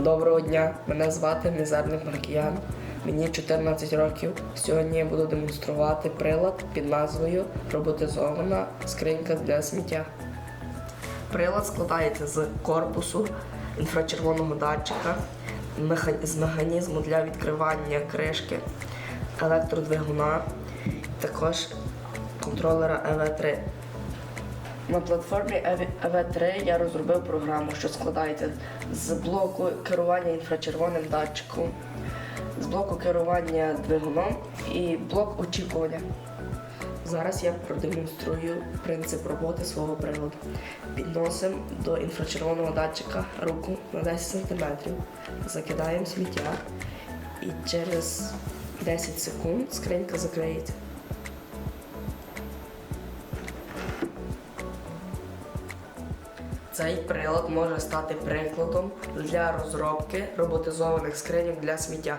Доброго дня, мене звати Мізерник Маркіян. Мені 14 років. Сьогодні я буду демонструвати прилад під назвою Роботизована скринька для сміття. Прилад складається з корпусу інфрачервоного датчика, з механізму для відкривання кришки, електродвигуна, також контролера EV3. На платформі EV3 я розробив програму, що складається з блоку керування інфрачервоним датчиком, з блоку керування двигуном і блок очікування. Зараз я продемонструю принцип роботи свого приладу. Підносимо до інфрачервоного датчика руку на 10 см, закидаємо сміття і через 10 секунд скринька закриється. Цей прилад може стати прикладом для розробки роботизованих скриньок для сміття.